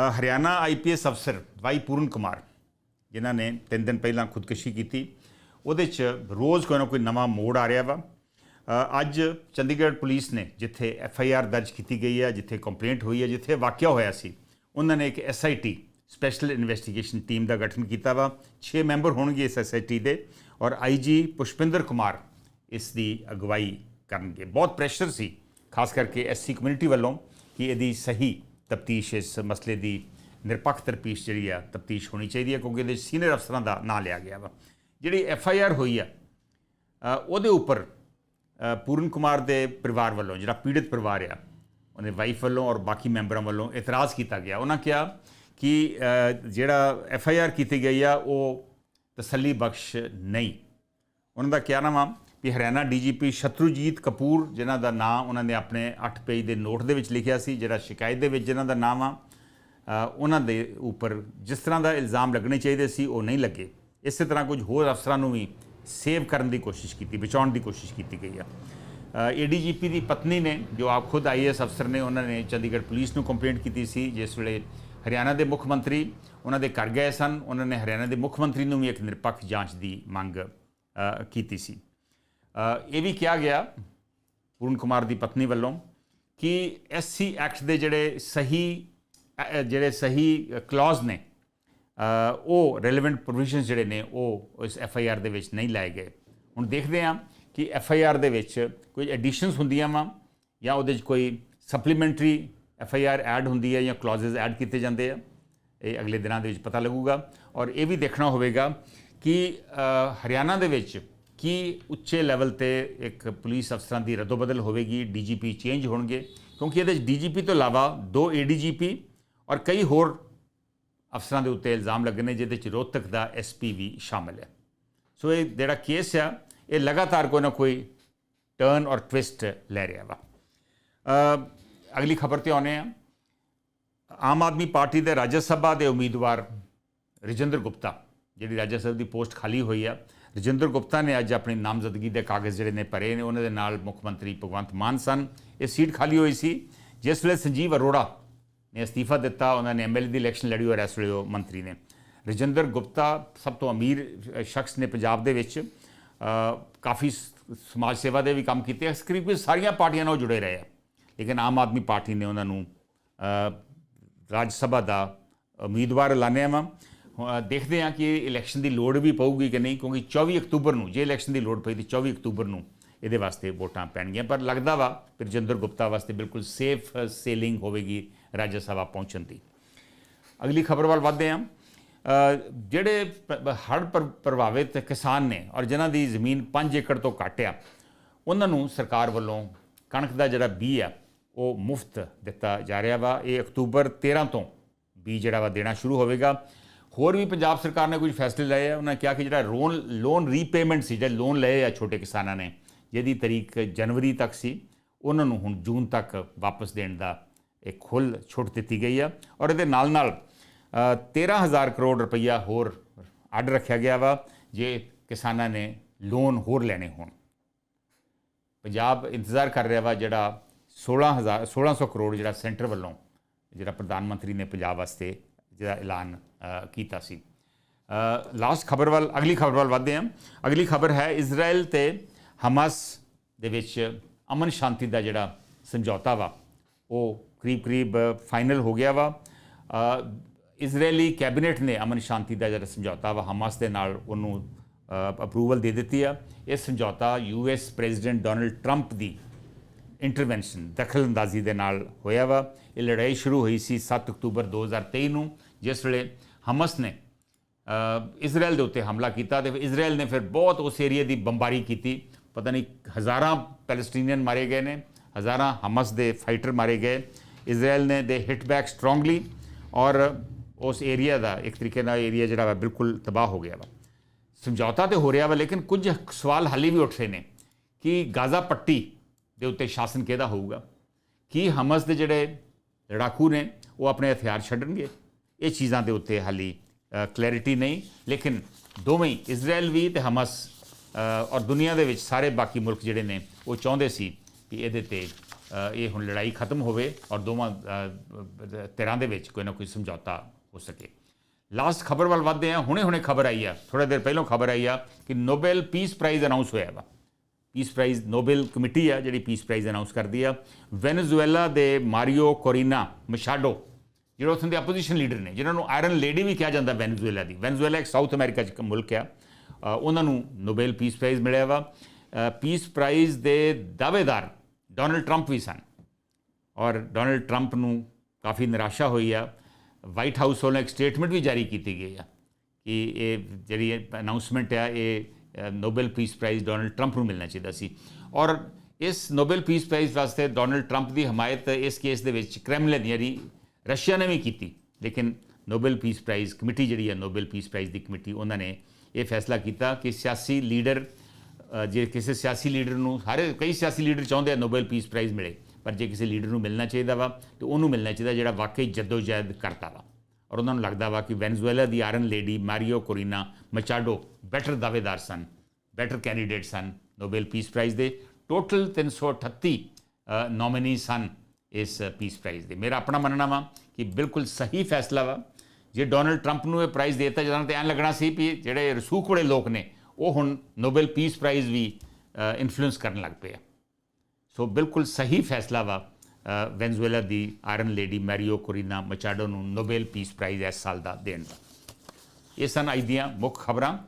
ਅ, Haryana IPS ਅਫਸਰ Y Puran Kumar ਜਿਨ੍ਹਾਂ ਨੇ ਤਿੰਨ ਦਿਨ ਪਹਿਲਾਂ ਖੁਦਕੁਸ਼ੀ ਕੀਤੀ ਉਹਦੇ 'ਚ ਰੋਜ਼ ਕੋਈ ਨਾ ਕੋਈ ਨਵਾਂ ਮੋੜ ਆ ਰਿਹਾ ਵਾ। ਅੱਜ ਚੰਡੀਗੜ੍ਹ ਪੁਲਿਸ ਨੇ ਜਿੱਥੇ ਐਫ ਆਈ ਆਰ ਦਰਜ ਕੀਤੀ ਗਈ ਹੈ ਜਿੱਥੇ ਕੰਪਲੇਂਟ ਹੋਈ ਹੈ ਜਿੱਥੇ ਵਾਕਿਆ ਹੋਇਆ ਸੀ ਉਹਨਾਂ ਨੇ ਇੱਕ S I T special investigation team ਦਾ ਗਠਨ ਕੀਤਾ ਵਾ। 6 ਮੈਂਬਰ ਹੋਣਗੇ ਇਸ ਐਸ ਆਈ ਟੀ ਦੇ ਔਰ ਆਈ ਜੀ ਪੁਸ਼ਪਿੰਦਰ ਕੁਮਾਰ ਇਸ ਦੀ ਅਗਵਾਈ ਕਰਨਗੇ। ਬਹੁਤ ਪ੍ਰੈਸ਼ਰ ਸੀ ਖਾਸ ਕਰਕੇ ਐਸਸੀ ਕਮਿਊਨਿਟੀ ਵੱਲੋਂ ਕਿ ਇਹਦੀ ਸਹੀ ਤਫਤੀਸ਼ ਇਸ ਮਸਲੇ ਦੀ ਨਿਰਪੱਖ ਤਰਪੀਸ਼ ਜਿਹੜੀ ਆ, ਤਫਤੀਸ਼ ਹੋਣੀ ਚਾਹੀਦੀ ਹੈ ਕਿਉਂਕਿ ਇਹਦੇ ਸੀਨੀਅਰ ਅਫਸਰਾਂ ਦਾ ਨਾਂ ਲਿਆ ਗਿਆ ਵਾ। ਜਿਹੜੀ ਐਫ ਆਈ ਆਰ ਹੋਈ ਆ ਉਹਦੇ ਉੱਪਰ ਪੂਰਨ ਕੁਮਾਰ ਦੇ ਪਰਿਵਾਰ ਵੱਲੋਂ, ਜਿਹੜਾ ਪੀੜਤ ਪਰਿਵਾਰ ਆ, ਉਹਦੇ ਵਾਈਫ ਵੱਲੋਂ ਔਰ ਬਾਕੀ ਮੈਂਬਰਾਂ ਵੱਲੋਂ ਇਤਰਾਜ਼ ਕੀਤਾ ਗਿਆ। ਉਹਨਾਂ ਕਿਹਾ ਕਿ ਜਿਹੜਾ ਐਫ ਆਈ ਆਰ ਕੀਤੀ ਗਈ ਆ, ਉਹ ਤਸੱਲੀ ਬਖਸ਼ ਨਹੀਂ। ਉਹਨਾਂ ਦਾ ਕਿਹਾ ਨਾਮ ਆ? ਵੀ ਹਰਿਆਣਾ ਡੀਜੀਪੀ ਸ਼ਤਰੂਜੀਤ ਕਪੂਰ, ਜਿਨ੍ਹਾਂ ਦਾ ਨਾਮ ਉਹਨਾਂ ਨੇ ਆਪਣੇ 8 ਪੇਜ ਦੇ ਨੋਟ ਦੇ ਵਿੱਚ ਲਿਖਿਆ ਸੀ, ਜਿਹੜਾ ਸ਼ਿਕਾਇਤ ਦੇ ਵਿੱਚ ਜਿਨ੍ਹਾਂ ਦਾ ਨਾਮ ਆ ਉਹਨਾਂ ਦੇ ਉੱਪਰ ਜਿਸ ਤਰ੍ਹਾਂ ਦਾ ਇਲਜ਼ਾਮ ਲੱਗਣੇ ਚਾਹੀਦੇ ਸੀ, ਉਹ ਨਹੀਂ ਲੱਗੇ। ਇਸੇ ਤਰ੍ਹਾਂ ਕੁਝ ਹੋਰ ਅਫਸਰਾਂ ਨੂੰ ਵੀ ਸੇਵ ਕਰਨ ਦੀ ਕੋਸ਼ਿਸ਼ ਕੀਤੀ, ਬਚਾਉਣ ਦੀ ਕੋਸ਼ਿਸ਼ ਕੀਤੀ ਗਈ ਆ। ਏਡੀਜੀਪੀ ਦੀ ਪਤਨੀ ਨੇ, ਜੋ ਆਪ ਖੁਦ ਆਈਐਸ ਅਫਸਰ ਨੇ, ਉਹਨਾਂ ਨੇ ਚੰਡੀਗੜ੍ਹ ਪੁਲਿਸ ਨੂੰ ਕੰਪਲੇਂਟ ਕੀਤੀ ਸੀ, ਜਿਸ ਵੇਲੇ ਹਰਿਆਣਾ ਦੇ ਮੁੱਖ ਮੰਤਰੀ, ਉਹਨਾਂ ਦੇ ਘਰ ਗਏ ਸਨ, ਉਹਨਾਂ ਨੇ ਹਰਿਆਣਾ ਦੇ ਮੁੱਖ ਮੰਤਰੀ ਨੂੰ ਵੀ ਇੱਕ ਨਿਰਪੱਖ ਜਾਂਚ ਦੀ ਮੰਗ ਕੀਤੀ ਸੀ। ਇਹ ਵੀ ਕਿਹਾ ਗਿਆ ਪੂਰਨ ਕੁਮਾਰ ਦੀ ਪਤਨੀ ਵੱਲੋਂ ਕਿ ਐਸਸੀ ਐਕਟ ਦੇ ਜਿਹੜੇ ਸਹੀ ਅ, ਜਿਹੜੇ ਸਹੀ ਕਲੌਜ਼ ਨੇ ਉਹ ਰੈਲੇਵੈਂਟ ਪ੍ਰੋਵੀਜ਼ਨਸ ਜਿਹੜੇ ਨੇ ਉਹ ਇਸ ਐਫ ਆਈ ਆਰ ਦੇ ਵਿੱਚ ਨਹੀਂ ਲਾਏ ਗਏ। ਹੁਣ ਦੇਖਦੇ ਹਾਂ ਕਿ ਐਫ ਆਈ ਆਰ ਦੇ ਵਿੱਚ ਕੋਈ ਐਡੀਸ਼ਨਸ ਹੁੰਦੀਆਂ ਵਾ ਜਾਂ ਉਹਦੇ 'ਚ ਕੋਈ supplementary F I R add ਹੁੰਦੀ ਹੈ ਜਾਂ ਕਲੌਜ਼ਸ ਐਡ ਕੀਤੇ ਜਾਂਦੇ ਆ। ਇਹ ਅਗਲੇ ਦਿਨਾਂ ਦੇ ਵਿੱਚ ਪਤਾ ਲੱਗੂਗਾ। ਔਰ ਇਹ ਵੀ ਦੇਖਣਾ ਹੋਵੇਗਾ ਕਿ ਹਰਿਆਣਾ ਦੇ ਵਿੱਚ ਕੀ ਉੱਚੇ ਲੈਵਲ ਤੇ ਇੱਕ ਪੁਲਿਸ ਅਫਸਰਾਂ ਦੀ ਰਦੋਬਦਲ ਹੋਵੇਗੀ ਡੀਜੀਪੀ ਚੇਂਜ ਹੋਣਗੇ? ਕਿਉਂਕਿ ਇਹਦੇ ਵਿੱਚ ਡੀਜੀਪੀ ਤੋਂ ਇਲਾਵਾ ਦੋ ਏਡੀਜੀਪੀ ਔਰ ਕਈ ਹੋਰ ਅਫਸਰਾਂ ਦੇ ਉੱਤੇ ਇਲਜ਼ਾਮ ਲੱਗੇ ਨੇ, ਜਿਹਦੇ ਚ ਰੋਹਤਕ ਦਾ ਐਸਪੀ ਵੀ ਸ਼ਾਮਲ ਹੈ। ਸੋ ਇਹ ਜਿਹੜਾ ਕੇਸ ਆ, ਇਹ ਲਗਾਤਾਰ ਕੋਈ ਨਾ ਕੋਈ ਟਰਨ ਔਰ ਟਵਿਸਟ ਲੈ ਰਿਹਾ ਵਾ। ਅਗਲੀ ਖਬਰ ਤੇ ਆਉਨੇ ਆ ਆਮ ਆਦਮੀ ਪਾਰਟੀ ਦੇ ਰਾਜ ਸਭਾ ਦੇ ਉਮੀਦਵਾਰ ਰਜਿੰਦਰ ਗੁਪਤਾ। ਜਿਹੜੀ ਰਾਜ ਸਭਾ ਦੀ ਪੋਸਟ ਖਾਲੀ ਹੋਈ ਆ। ਰਜਿੰਦਰ ਗੁਪਤਾ ਨੇ ਅੱਜ ਆਪਣੀ ਨਾਮਜ਼ਦਗੀ ਦੇ ਕਾਗਜ਼ ਜਿਹੜੇ ਨੇ ਭਰੇ ਨੇ, ਉਹਨਾਂ ਦੇ ਨਾਲ ਮੁੱਖ ਮੰਤਰੀ ਭਗਵੰਤ ਮਾਨ ਸਨ। ਇਹ ਸੀਟ ਖਾਲੀ ਹੋਈ ਸੀ। ਜਿਸ ਵੇਲੇ ਸੰਜੀਵ ਅਰੋੜਾ ਨੇ ਅਸਤੀਫਾ ਦਿੱਤਾ, ਉਹਨਾਂ ਨੇ ਐਮਐਲਏ ਦੀ ਇਲੈਕਸ਼ਨ ਲੜੀ ਔਰ ਇਸ ਵੇਲੇ ਉਹ ਮੰਤਰੀ ਨੇ। ਰਜਿੰਦਰ ਗੁਪਤਾ ਸਭ ਤੋਂ ਅਮੀਰ ਸ਼ਖਸ ਨੇ ਪੰਜਾਬ ਦੇ ਵਿੱਚ ਕਾਫੀ ਸਮਾਜ ਸੇਵਾ ਦੇ ਵੀ ਕੰਮ ਕੀਤੇ ਆ। ਤਕਰੀਬਨ ਸਾਰੀਆਂ ਪਾਰਟੀਆਂ ਨਾਲ ਉਹ ਜੁੜੇ ਰਹੇ ਆ। ਲੇਕਿਨ ਆਮ ਆਦਮੀ ਪਾਰਟੀ ਨੇ ਉਹਨਾਂ ਨੂੰ ਰਾਜ ਸਭਾ ਦਾ ਉਮੀਦਵਾਰ ਐਲਾਨਿਆ ਵਾ। ਦੇਖਦੇ ਹਾਂ ਕਿ ਇਲੈਕਸ਼ਨ ਦੀ ਲੋੜ ਵੀ ਪਊਗੀ ਕਿ ਨਹੀਂ, ਕਿਉਂਕਿ 24 ਅਕਤੂਬਰ ਨੂੰ, ਜੇ ਇਲੈਕਸ਼ਨ ਦੀ ਲੋੜ ਪਈ ਤੇ 24 ਅਕਤੂਬਰ ਨੂੰ ਇਹਦੇ ਵਾਸਤੇ ਵੋਟਾਂ ਪੈਣਗੀਆਂ। ਪਰ ਲੱਗਦਾ ਵਾ ਕਿ ਰਜਿੰਦਰ ਗੁਪਤਾ ਵਾਸਤੇ ਬਿਲਕੁਲ ਸੇਫ ਸੇਲਿੰਗ ਹੋਵੇਗੀ ਰਾਜ ਸਭਾ ਪਹੁੰਚਣ ਦੀ। ਅਗਲੀ ਖਬਰ ਵੱਲ ਵਧਦੇ ਹਾਂ। ਜਿਹੜੇ ਹੜ੍ਹ ਪਰ ਪ੍ਰਭਾਵਿਤ ਕਿਸਾਨ ਨੇ ਔਰ ਜਿਨ੍ਹਾਂ ਦੀ ਜ਼ਮੀਨ 5 ਏਕੜ ਤੋਂ ਘੱਟ ਆ, ਉਹਨਾਂ ਨੂੰ ਸਰਕਾਰ ਵੱਲੋਂ ਕਣਕ ਦਾ ਜਿਹੜਾ ਬੀਜ ਆ, ਉਹ ਮੁਫਤ ਦਿੱਤਾ ਜਾ ਰਿਹਾ ਵਾ। ਇਹ ਅਕਤੂਬਰ 13 ਤੋਂ ਬੀਜ ਜਿਹੜਾ ਵਾ ਦੇਣਾ ਸ਼ੁਰੂ ਹੋਵੇਗਾ। ਹੋਰ ਵੀ ਪੰਜਾਬ ਸਰਕਾਰ ਨੇ ਕੁਝ ਫੈਸਲੇ ਲਏ ਆ ਉਹਨਾਂ ਕਿਹਾ ਕਿ ਜਿਹੜਾ ਲੋਨ ਲੋਨ ਰੀਪੇਮੈਂਟ ਸੀ ਜਿਹੜੇ ਲੋਨ ਲਏ ਆ ਛੋਟੇ ਕਿਸਾਨਾਂ ਨੇ ਜਿਹਦੀ ਤਰੀਕ ਜਨਵਰੀ ਤੱਕ ਸੀ ਉਹਨਾਂ ਨੂੰ ਹੁਣ ਜੂਨ ਤੱਕ ਵਾਪਸ ਦੇਣ ਦਾ ਇੱਕ ਖੁੱਲ ਛੁੱਟ ਦਿੱਤੀ ਗਈ ਆ। ਔਰ ਇਹਦੇ ਨਾਲ ਨਾਲ ਅ, 13000 ਕਰੋੜ ਰੁਪਈਆ ਹੋਰ ਅੱਡ ਰੱਖਿਆ ਗਿਆ ਵਾ ਜੇ ਕਿਸਾਨਾਂ ਨੇ ਲੋਨ ਹੋਰ ਲੈਣੇ ਹੋਣ। ਪੰਜਾਬ ਇੰਤਜ਼ਾਰ ਕਰ ਰਿਹਾ ਵਾ ਜਿਹੜਾ 16000 1600 ਕਰੋੜ ਜਿਹੜਾ ਸੈਂਟਰ ਵੱਲੋਂ ਜਿਹੜਾ ਪ੍ਰਧਾਨ ਮੰਤਰੀ ਨੇ ਪੰਜਾਬ ਵਾਸਤੇ ਜਿਹੜਾ ਐਲਾਨ ਕੀਤਾ ਸੀ। ਲਾਸਟ ਖਬਰ ਵੱਲ, ਅਗਲੀ ਖਬਰ ਵੱਲ ਵਧਦੇ ਹਾਂ। ਅਗਲੀ ਖਬਰ ਹੈ ਇਜ਼ਰਾਈਲ ਤੇ ਹਮਾਸ ਦੇ ਵਿੱਚ ਅਮਨ ਸ਼ਾਂਤੀ ਦਾ ਜਿਹੜਾ ਸਮਝੌਤਾ ਵਾ, ਉਹ ਕਰੀਬ ਕਰੀਬ ਫਾਈਨਲ ਹੋ ਗਿਆ ਵਾ। ਇਜ਼ਰਾਈਲੀ ਕੈਬਨਿਟ ਨੇ ਅਮਨ ਸ਼ਾਂਤੀ ਦਾ ਜਿਹੜਾ ਸਮਝੌਤਾ ਵਾ, ਹਮਾਸ ਦੇ ਨਾਲ ਉਹਨੂੰ ਅਪਰੂਵਲ ਦੇ ਦਿੱਤੀ ਆ। ਇਹ ਸਮਝੌਤਾ ਯੂਐਸ ਪ੍ਰੈਜ਼ੀਡੈਂਟ ਡੋਨਲਡ ਟਰੰਪ ਦੀ ਇੰਟਰਵੈਂਸ਼ਨ ਦਖਲਅੰਦਾਜ਼ੀ ਦੇ ਨਾਲ ਹੋਇਆ ਵਾ। ਇਹ ਲੜਾਈ ਸ਼ੁਰੂ ਹੋਈ ਸੀ 7 ਅਕਤੂਬਰ 2023 ਨੂੰ, ਜਿਸ ਵੇਲੇ ਹਮਸ ਨੇ ਅ, ਇਜ਼ਰਾਈਲ ਦੇ ਉੱਤੇ ਹਮਲਾ ਕੀਤਾ ਤੇ ਫਿਰ ਇਜ਼ਰਾਈਲ ਨੇ ਫਿਰ ਬਹੁਤ ਉਸ ਏਰੀਆ ਦੀ ਬੰਬਾਰੀ ਕੀਤੀ। ਪਤਾ ਨਹੀਂ ਹਜ਼ਾਰਾਂ ਪੈਲਸਟੀਨੀਅਨ ਮਾਰੇ ਗਏ ਨੇ ਹਜ਼ਾਰਾਂ ਹਮਸ ਦੇ ਫਾਈਟਰ ਮਾਰੇ ਗਏ। ਇਜ਼ਰਾਈਲ ਨੇ ਦੇ ਹਿੱਟ ਬੈਕ ਸਟਰੋਂਗਲੀ ਔਰ ਉਸ ਏਰੀਆ ਦਾ ਇੱਕ ਤਰੀਕੇ ਨਾਲ ਏਰੀਆ ਜਿਹੜਾ ਵਾ ਬਿਲਕੁਲ ਤਬਾਹ ਹੋ ਗਿਆ ਵਾ। ਸਮਝੌਤਾ ਤੇ ਹੋ ਰਿਹਾ ਵਾ ਲੇਕਿਨ ਕੁਝ ਸਵਾਲ ਹਾਲੇ ਵੀ ਉੱਠ ਰਹੇ ਨੇ ਕਿ ਗਾਜ਼ਾ ਪੱਟੀ ਦੇ ਉੱਤੇ ਸ਼ਾਸਨ ਕਿਹਦਾ ਹੋਊਗਾ? ਕੀ ਹਮਸ ਦੇ ਜਿਹੜੇ ਲੜਾਕੂ ਨੇ ਉਹ ਆਪਣੇ ਹਥਿਆਰ ਛੱਡਣਗੇ? ਇਹ ਚੀਜ਼ਾਂ ਦੇ ਉੱਤੇ ਹਾਲੀ ਕਲੈਰਿਟੀ ਨਹੀਂ। ਲੇਕਿਨ ਦੋਵੇਂ ਇਜ਼ਰਾਈਲ ਵੀ ਤੇ ਹਮਸ ਔਰ ਦੁਨੀਆ ਦੇ ਵਿੱਚ ਸਾਰੇ ਬਾਕੀ ਮੁਲਕ ਜਿਹੜੇ ਨੇ, ਉਹ ਚਾਹੁੰਦੇ ਸੀ ਕਿ ਇਹਦੇ ਤੇ ਇਹ ਹੁਣ ਲੜਾਈ ਖਤਮ ਹੋਵੇ ਔਰ ਦੋਵਾਂ ਧਿਰਾਂ ਦੇ ਵਿੱਚ ਕੋਈ ਨਾ ਕੋਈ ਸਮਝੌਤਾ ਹੋ ਸਕੇ। ਲਾਸਟ ਖਬਰ ਵੱਲ ਵੱਧਦੇ ਆ ਹੁਣੇ ਹੁਣੇ ਖਬਰ ਆਈ ਆ। ਥੋੜਾ ਦੇਰ ਪਹਿਲਾਂ ਖਬਰ ਆਈ ਆ ਕਿ ਨੋਬਲ ਪੀਸ ਪ੍ਰਾਈਜ਼ ਅਨਾਉਂਸ ਹੋਇਆ ਵਾ। ਪੀਸ ਪ੍ਰਾਈਜ਼ ਨੋਬਲ ਕਮੇਟੀ ਆ ਜਿਹੜੀ ਪੀਸ ਪ੍ਰਾਈਜ਼ ਅਨਾਉਂਸ ਕਰਦੀ ਆ। ਵੈਨੇਜ਼ੁਏਲਾ ਦੇ ਮਾਰੀਓ ਕੋਰੀਨਾ ਮਸ਼ਾਡੋ ਜਿਹੜੇ ਉੱਥੋਂ ਦੇ ਆਪੋਜੀਸ਼ਨ ਲੀਡਰ ਨੇ, ਜਿਨ੍ਹਾਂ ਨੂੰ ਆਇਰਨ ਲੇਡੀ ਵੀ ਕਿਹਾ ਜਾਂਦਾ ਵੈਨੇਜ਼ੁਏਲਾ ਦੀ। ਵੈਨੇਜ਼ੁਏਲਾ ਇੱਕ ਸਾਊਥ ਅਮਰੀਕਾ 'ਚ ਮੁਲਕ ਆ। ਉਹਨਾਂ ਨੂੰ ਨੋਬੈਲ ਪੀਸ ਪ੍ਰਾਈਜ਼ ਮਿਲਿਆ ਵਾ। ਪੀਸ ਪ੍ਰਾਈਜ਼ ਦੇ ਦਾਅਵੇਦਾਰ ਡੋਨਲਡ ਟਰੰਪ ਵੀ ਸਨ। ਔਰ ਡੋਨਲਡ ਟਰੰਪ ਨੂੰ ਕਾਫੀ ਨਿਰਾਸ਼ਾ ਹੋਈ ਆ। ਵਾਈਟ ਹਾਊਸ ਵੱਲੋਂ ਇੱਕ ਸਟੇਟਮੈਂਟ ਵੀ ਜਾਰੀ ਕੀਤੀ ਗਈ ਆ ਕਿ ਇਹ ਜਿਹੜੀ ਅਨਾਉਂਸਮੈਂਟ ਆ, ਇਹ Nobel peace prize Donald Trump ਨੂੰ ਮਿਲਣਾ ਚਾਹੀਦਾ ਸੀ। ਔਰ ਇਸ ਨੋਬੈਲ ਪੀਸ ਪ੍ਰਾਈਜ਼ ਵਾਸਤੇ ਡੋਨਲਡ ਟਰੰਪ ਦੀ ਹਮਾਇਤ ਇਸ ਕੇਸ ਦੇ ਵਿੱਚ ਕ੍ਰੈਮਲਿਨ ਯਾਨੀ ਰਸ਼ੀਆ ਨੇ ਵੀ ਕੀਤੀ, ਲੇਕਿਨ ਨੋਬਲ ਪੀਸ ਪ੍ਰਾਈਜ਼ ਕਮੇਟੀ ਜਿਹੜੀ ਹੈ ਨੋਬਲ ਪੀਸ ਪ੍ਰਾਈਜ਼ ਦੀ ਕਮੇਟੀ, ਉਹਨਾਂ ਨੇ ਇਹ ਫੈਸਲਾ ਕੀਤਾ ਕਿ ਸਿਆਸੀ ਲੀਡਰ ਜੇ ਕਿਸੇ ਸਿਆਸੀ ਲੀਡਰ ਨੂੰ ਸਾਰੇ ਕਈ ਸਿਆਸੀ ਲੀਡਰ ਚਾਹੁੰਦੇ ਆ ਨੋਬਲ ਪੀਸ ਪ੍ਰਾਈਜ਼ ਮਿਲੇ, ਪਰ ਜੇ ਕਿਸੇ ਲੀਡਰ ਨੂੰ ਮਿਲਣਾ ਚਾਹੀਦਾ ਵਾ, ਤੇ ਉਹਨੂੰ ਮਿਲਣਾ ਚਾਹੀਦਾ ਜਿਹੜਾ ਵਾਕਈ ਜਦੋਜਹਿਦ ਕਰਦਾ ਵਾ। ਔਰ ਉਹਨਾਂ ਨੂੰ ਲੱਗਦਾ ਵਾ ਕਿ ਵੈਨਜ਼ੂਏਲਾ ਦੀ iron lady Mario Corina Machado better ਦਾਅਵੇਦਾਰ ਸਨ ਬੈਟਰ ਕੈਂਡੀਡੇਟ ਸਨ ਨੋਬਲ ਪੀਸ ਪ੍ਰਾਈਜ਼ ਦੇ। ਟੋਟਲ 338 ਨੋਮੀਨੀ ਸਨ ਇਸ ਪੀਸ ਪ੍ਰਾਈਜ਼ ਦੇ। ਮੇਰਾ ਆਪਣਾ ਮੰਨਣਾ ਵਾ ਕਿ ਬਿਲਕੁਲ ਸਹੀ ਫੈਸਲਾ ਵਾ। ਜੇ ਡੋਨਲਡ ਟਰੰਪ ਨੂੰ ਇਹ ਪ੍ਰਾਈਜ਼ ਦੇਤਾ ਜਦੋਂ ਤਾਂ ਐਂ ਲੱਗਣਾ ਸੀ ਵੀ ਜਿਹੜੇ ਰਸੂਖ ਵਾਲੇ ਲੋਕ ਨੇ, ਉਹ ਹੁਣ ਨੋਬਲ ਪੀਸ ਪ੍ਰਾਈਜ਼ ਵੀ uh, ਇਨਫਲੂਐਂਸ ਕਰਨ ਲੱਗ ਪਏ ਆ। ਸੋ ਬਿਲਕੁਲ ਸਹੀ ਫੈਸਲਾ ਵਾ uh, ਵੈਨਜ਼ੂਏਲਾ ਦੀ iron lady Maria Corina Machado ਨੂੰ ਨੋਬਲ ਪੀਸ ਪ੍ਰਾਈਜ਼ ਇਸ ਸਾਲ ਦਾ ਦੇਣ ਦਾ। ਇਹ ਸਨ ਅੱਜ ਦੀਆਂ ਮੁੱਖ ਖਬਰਾਂ।